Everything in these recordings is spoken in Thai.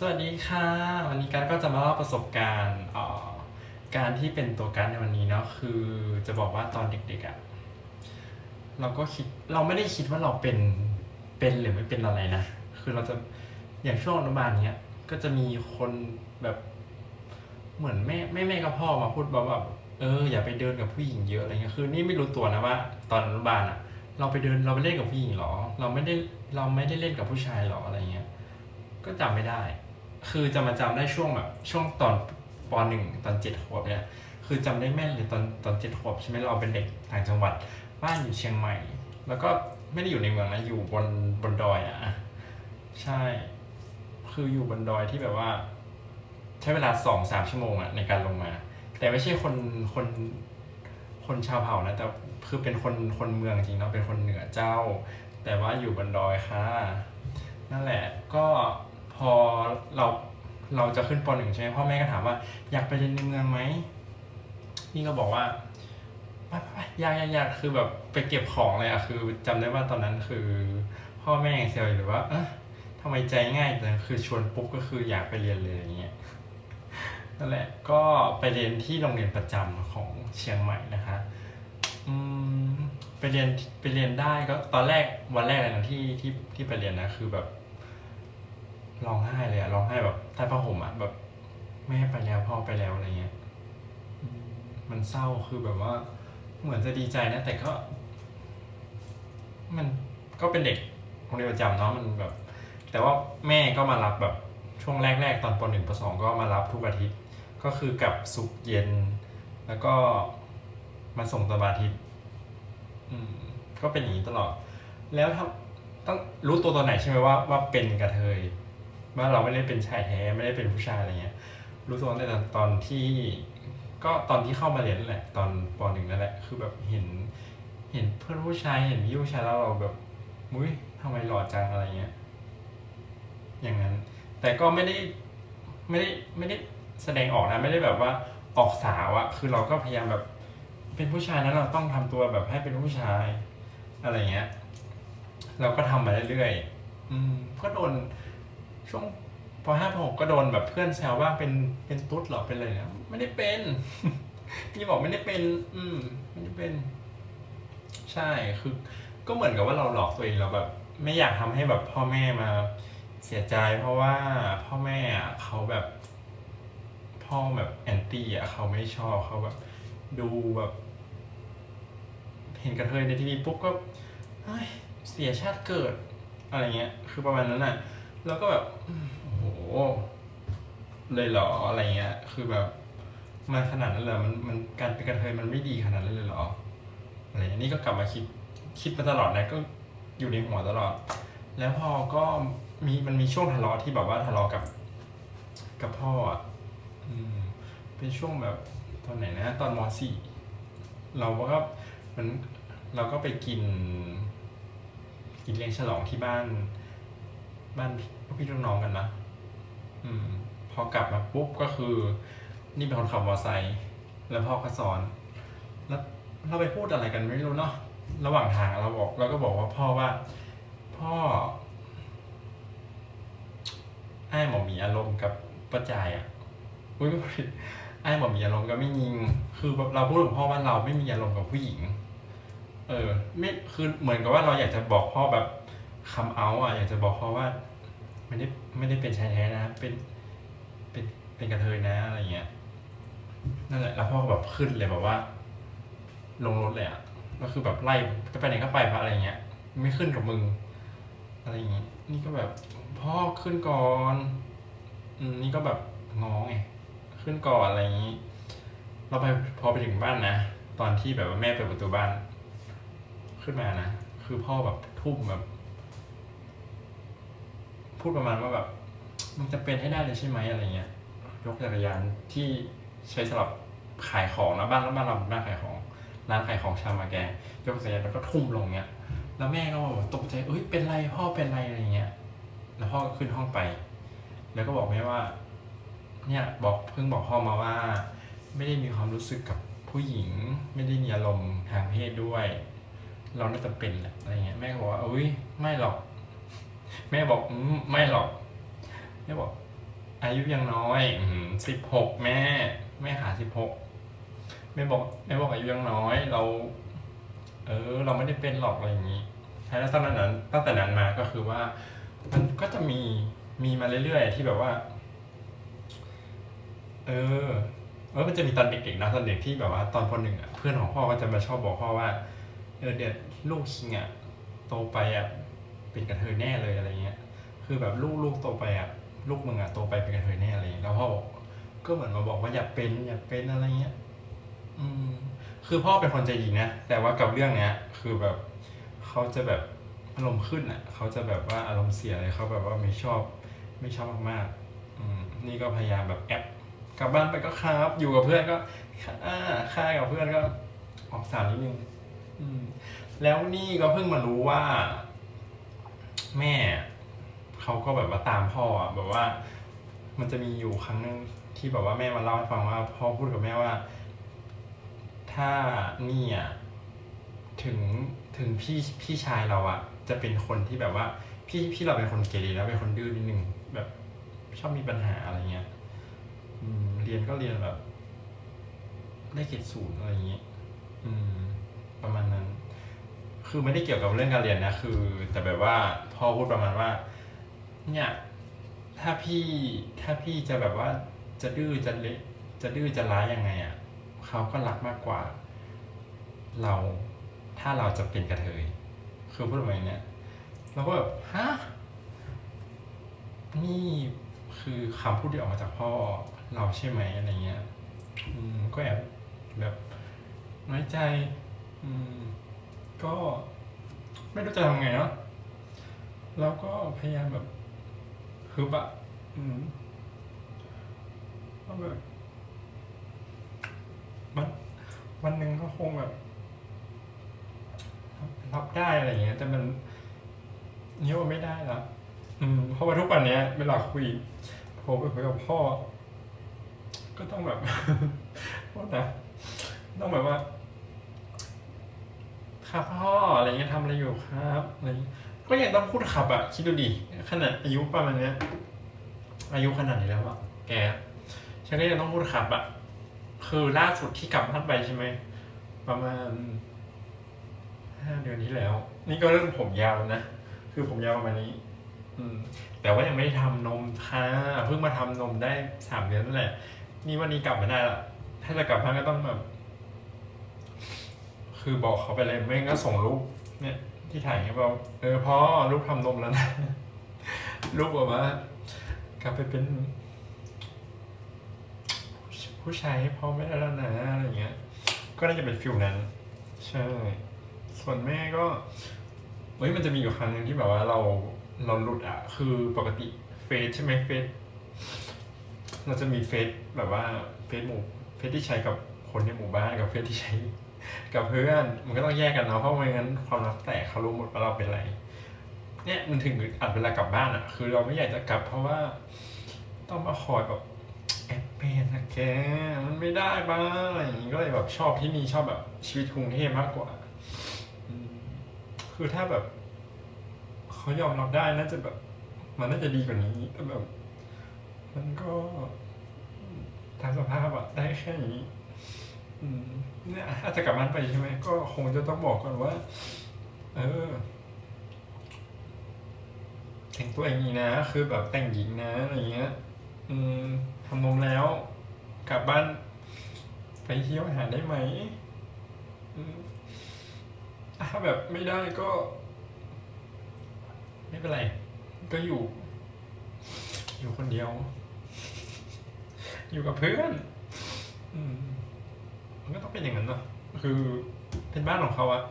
สวัสดีค่ะ วันนี้การก็จะมาเล่าประสบการณ์การที่เป็นตัวการในวันนี้เนาะคือจะบอกว่าตอนเด็กๆอะ่ะเราก็คิดเราไม่ได้คิดว่าเราเป็นเป็นหรือไม่เป็นอะไรนะ คือเราจะอย่างช่วงอนุบาลเนี้ยก็จะมีคนแบบเหมือนแม่แม่แม่กับพ่อมาพูดแบบว่าเอออย่าไปเดินกับผู้หญิงเยอะอะไรเงี้ยคือนี่ไม่รู้ตัวนะว่า ตอนอนุบาลอะ่ะ เราไปเดินเราไปเล่นกับผู้หญิงหรอ เราไม่ได้เราไม่ได้เล่นกับผู้ชายหรออะไรเงี้ยก็จำไม่ได้ คือจะมาจำได้ช่วงแบบช่วงตอนปหนึ่งตอนเจ็ดขวบเนี่ย คือจำได้แม่นเลยตอนตอนเจ็ดขวบใช่ไหมเราเป็นเด็กต่างจังหวัดบ้านอยู่เชียงใหม่ แล้วก็ไม่ได้อยู่ในเมืองนะอยู่บนบนดอยอะอะใช่ คืออยู่บนดอยที่แบบว่า ใช้เวลาสองสามชั่วโมงอะในการลงมา แต่ไม่ใช่คนคนคนชาวเผ่านะแต่คือเป็นคนคนเมืองจริงเนาะเป็นคนเหนือเจ้า แต่ว่าอยู่บนดอยค่ะ นั่นแหละก็พอเรา เราจะขึ้นปหนึ่งใช่ไหมพ่อแม่ก็ถามว่า อยากไปเรียนในเมืองไหมนี่ก็บอกว่าไปไปไปอยากอยากอยากคือแบบไปเก็บของเลยอะคือจำได้ว่าตอนนั้นคือ พ่อแม่ยังเซลอยู่เลยว่า เอ๊ะทำไมใจง่ายแต่คือชวนปุ๊บก็คืออยากไปเรียนเลยอย่างเงี้ยนั่นแหละก็ไปเรียนที่โรงเรียนประจำของเชียงใหม่นะคะอืมไปเรียนไปเรียนได้ก็ตอนแรกวันแรกเลยนะที่ที่ที่ไปเรียนนะคือแบบ ร้องไห้เลยอะร้องไห้แบบใต้ผ้าห่มอะแบบแม่ไปแล้วพ่อไปแล้วอะไรเงี้ยมันเศร้าคือแบบว่า เหมือนจะดีใจนะแต่ก็ มันก็เป็นเด็กโรงเรียนประจำเนาะมันแบบ แต่ว่าแม่ก็มารับแบบช่วงแรกๆตอนปหนึ่งปสองก็มารับทุกอาทิตย์ ก็คือกลับสุกเย็น แล้วก็มาส่งตอนอาทิตย์ก็เป็นอย่างนี้ตลอด แล้วถ้าต้องรู้ตัวตอนไหนใช่ไหมว่าว่าเป็นกระเทย ว่าเราไม่ได้เป็นชายแท้ไม่ได้เป็นผู้ชายอะไรเงี้ย รู้ตัวตั้งแต่ตอนที่ ก็ตอนที่เข้ามาเรียนแหละ ตอนปหนึ่งนั่นแหละ คือแบบเห็น เห็นเพื่อนผู้ชายเห็นพี่ผู้ชายแล้วเราแบบมุ้ยทำไมหล่อจังอะไรเงี้ย อย่างนั้น แต่ก็ไม่ได้ไม่ได้ไม่ได้แสดงออกนะไม่ได้แบบว่าออกสาวอะคือเราก็พยายามแบบเป็นผู้ชายนั้นเราต้องทำตัวแบบให้เป็นผู้ชาย อะไรเงี้ย เราก็ทำมาเรื่อยๆอืมก็โดน ช่วงปห้าปหกก็โดนแบบเพื่อนแซวว่าเป็นเป็นตุ๊ดหรอเป็นอะไรนี่ยไม่ได้เป็นพี่บอกไม่ได้เป็น อืมไม่ได้เป็น ใช่คือ ก็เหมือนกับว่าเราหลอกตัวเองเราแบบ ไม่อยากทำให้แบบพ่อแม่มาเสียใจ เพราะว่าพ่อแม่อะเขาแบบ พ่อแบบแอนตี้อะเขาไม่ชอบเขาแบบ ดูแบบเห็นกระเทยในทีวีปุ๊บก็เฮ้เสียชาติเกิด อะไรเงี้ย คือประมาณนั้นน่ะ แล้วก็แบบโอ้โหเลยเหรออะไรเงี้ย คือแบบมันขนาดนั้นเลยมันมันการเป็นกระเทยมันไม่ดีขนาดนั้นเลยเหรออะไรอย่างนี้นี่ก็กลับมาคิดคิดมาตลอดนะก็อยู่ในหัวตลอด แล้วพอก็มีมันมีช่วงทะเลาะที่แบบว่าทะเลาะกับ กับพ่ออะอืมเป็นช่วงแบบตอนไหนนะ ตอนมสี่เราก็มันเราก็ไปกิน กินเลี้ยงฉลองที่บ้าน บ้าน พี่พี่ลูกน้องกันนะอืม พอกลับมาปุ๊บก็คือ นี่เป็นคนขับมอเตอร์ไซค์แล้วพ่อก็สอน แล้วเราไปพูดอะไรกันไม่รู้เนาะระหว่างทางเราบอกเราก็บอกว่าพ่อว่า พ่อไอ้หมอมีอารมณ์กับป้าจายอะอุ้ยไม่ผิดไอ้หมอมีอารมณ์กับไม่ยิง คือแบบเราพูดกับพ่อว่าเราไม่มีอารมณ์กับผู้หญิง เออ ไม่คือเหมือนกับว่าเราอยากจะบอกพ่อแบบคำเอาอะ อยากจะบอกพ่อว่า ไม่ได้ไม่ได้เป็นชายแท้นะ เป็นเป็นเป็นกระเทยนะอะไรเงี้ยนั่นแหละแล้วพ่อก็แบบขึ้นเลยแบบว่า ลงรถเลยอะก็คือแบบไล่จะไปไหนก็ไปพระอะไรเงี้ย ไม่ขึ้นกับมึง อะไรอย่างงี้นี่ก็แบบพ่อขึ้นก่อนอืมนี่ก็แบบง้อไงขึ้นก่อนอะไรอย่างงี้ เราไปพอไปถึงบ้านนะตอนที่แบบว่าแม่เปิดประตูบ้าน ขึ้นมานะคือพ่อแบบทุ่มแบบ พูดประมาณว่าแบบมึงจะเป็นให้ได้เลยใช่ไหมอะไรเงี้ย ยกจักรยานที่ใช้สำหรับขายของนะบ้านบ้านเราเป็นบ้านขายของร้านขายของชำมาแกยกจักรยานแล้วก็ทุ่มลงเงี้ย แล้วแม่ก็แบบตกใจเอ้ยเป็นไรพ่อเป็นไรอะไรเงี้ย แล้วพ่อก็ขึ้นห้องไป แล้วก็บอกแม่ว่า เนี่ยบอกเพิ่งบอกพ่อมาว่า ไม่ได้มีความรู้สึกกับผู้หญิง ไม่ได้มีอารมณ์ทางเพศด้วย เราน่าจะเป็นแหละอะไรเงี้ยแม่ก็บอกว่าเอ้ยไม่หรอก แม่บอกอมไม่หรอกแม่บอก อายุยังน้อยสิบหกแม่ แม่หาสิบหกแม่บอกแม่บอกอายุยังน้อย เรา เออ เราไม่ได้เป็นหรอกอะไรอย่างนี้ใช่แล้วตอนนั้นตั้งแต่นั้นมาก็คือว่า มันก็จะมีมีมาเรื่อยๆที่แบบว่า เออเออมันจะมีตอนเด็กๆนะตอนเด็กที่แบบว่าตอนปหนึ่งอะเพื่อนของพ่อก็จะมาชอบบอกพ่อว่าเออเดี๋ยวลูกคิงอะโตไปอะ เป็นกระเทยแน่เลยอะไรเงี้ย คือแบบลูกลูกโตไปอะลูกมึงอะโตไปเป็นกระเทยแน่อะไรเงี้ยแล้วพ่อบอกก็เหมือนมาบอกว่าอย่าเป็นอย่าเป็นอะไรเงี้ย อืม คือพ่อเป็นคนใจดีนะแต่ว่ากับเรื่องเนี้ย คือแบบเขาจะแบบอารมณ์ขึ้นอะเขาจะแบบว่าอารมณ์เสียเลยเขาแบบว่าไม่ชอบไม่ชอบมากๆอืมนี่ก็พยายามแบบแอปกลับบ้านไปก็ครับ อยู่กับเพื่อนก็ค่าค่ากับเพื่อนก็ออกสาวนิดนึงแล้วนี่ก็เพิ่งมารู้ว่า แม่เขาก็แบบว่าตามพ่ออะแบบว่า มันจะมีอยู่ครั้งหนึ่งที่แบบว่าแม่มาเล่าให้ฟังว่าพ่อพูดกับแม่ว่า ถ้านี่อะถึงถึงพี่พี่ชายเราอะจะเป็นคนที่แบบว่า พี่พี่เราเป็นคนเกเรแล้วเป็นคนดื้อนิดนึงแบบ ชอบมีปัญหาอะไรเงี้ยอืมเรียนก็เรียนแบบ ได้เกรดศูนย์อะไรเงี้ยอืม ประมาณนั้น คือไม่ได้เกี่ยวกับเรื่องการเรียนนะ คือ แต่แบบว่าพ่อพูดประมาณว่า เนี่ยถ้าพี่ถ้าพี่จะแบบว่าจะดื้อจะเละจะดื้อจะร้ายยังไงอะเขาก็รักมากกว่า เราถ้าเราจะเป็นกระเทยคือพูดแบบเนี้ยเราก็แบบฮะนี่คือคำพูดที่ออกมาจากพ่อเราใช่ไหมอะไรเงี้ย อืมก็แอบแบบน้อยใจ อืม ก็ไม่รู้จะทำไงเนาะแล้วก็พยายามแบบคือแบบอืมก็แบบมันวันหนึ่งก็คงแบบรับได้อะไรอย่างเงี้ย แต่มันเนี่ยว่าไม่ได้ละอืมเพราะว่าทุกวันเนี้ยเวลาคุยโทรไปคุยกับพ่อ ก็ต้องแบบว่านะต้องแบบว่า ครับพ่ออะไรเงี้ยทำอะไรอยู่ครับอะไรก็ยังต้องพูดขับอะคิดดูดิขนาดอายุประมาณเนี้ย อายุขนาดนี้แล้วอะแกฉันก็ยังต้องพูดขับอะคือล่าสุดที่กลับบ้านไปใช่ไหมประมาณห้าเดือนที่แล้ว นี่ก็เริ่มผมยาวแล้วนะคือผมยาวประมาณนี้ อืม แต่ว่ายังไม่ได้ทำนมค่ะเพิ่งมาทำนมได้สามเดือนนั่นแหละ นี่วันนี้กลับมาได้ละถ้าจะกลับบ้านก็ต้องแบบ คือบอกเขาไปเลยไม่งก็ส่งรูปเนี่ยที่ถ่ายให้บอกเออพ่อลูกทำนมแล้วนะลูกบอกว่ากลับไปเป็น ผู้ชายให้พ่อไม่ได้แล้วนะอะไรเงี้ย ก็น่าจะเป็นฟิลนั้น ใช่ ส่วนแม่ก็เฮ้ยมันจะมีอยู่ครั้งหนึ่งที่แบบว่าเราเราหลุดอะคือปกติเฟซใช่ไหมเฟซเราจะมีเฟซแบบว่าเฟซหมู่เฟซที่ใช้กับ คนในหมู่บ้านกับเฟซที่ใช้ กับเพื่อนมันก็ต้องแยกกันเนาะเพราะไม่งั้นความรักแตกเขารู้หมดว่าเราเป็นอะไร เนี่ยมันถึงอัดเวลากลับบ้านอะ คือเราไม่อยากจะกลับ เพราะว่าต้องมาคอยแบบแอบเป็นนะแกมันไม่ได้บ้างอะไรอย่างงี้ก็เลยแบบชอบที่นี่ชอบแบบชีวิตกรุงเทพมากกว่าคือถ้าแบบเขายอมรับได้น่าจะแบบ มันน่าจะดีกว่านี้แต่แบบ มันก็ทางสภาพอะได้แค่นี้ เนี่ยอาจจะกลับบ้านไปใช่ไหมก็คงจะต้องบอกก่อนว่า เออแต่งตัวอย่างนี้นะ คือแบบแต่งหญิงนะอะไรเงี้ย อืมทำนมแล้ว กลับบ้าน ไปเที่ยวหาได้ไหมอืมถ้าแบบไม่ได้ก็ ไม่เป็นไร ก็อยู่ อยู่คนเดียว อยู่กับเพื่อน อืม มันก็ต้องเป็นอย่างนั้นเนาะคือเป็นบ้านของเขาอะ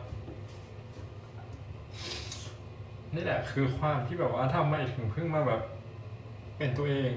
นี่แหละคือความที่แบบว่าทำไมถึงเพิ่งมาแบบ เป็นตัวเอง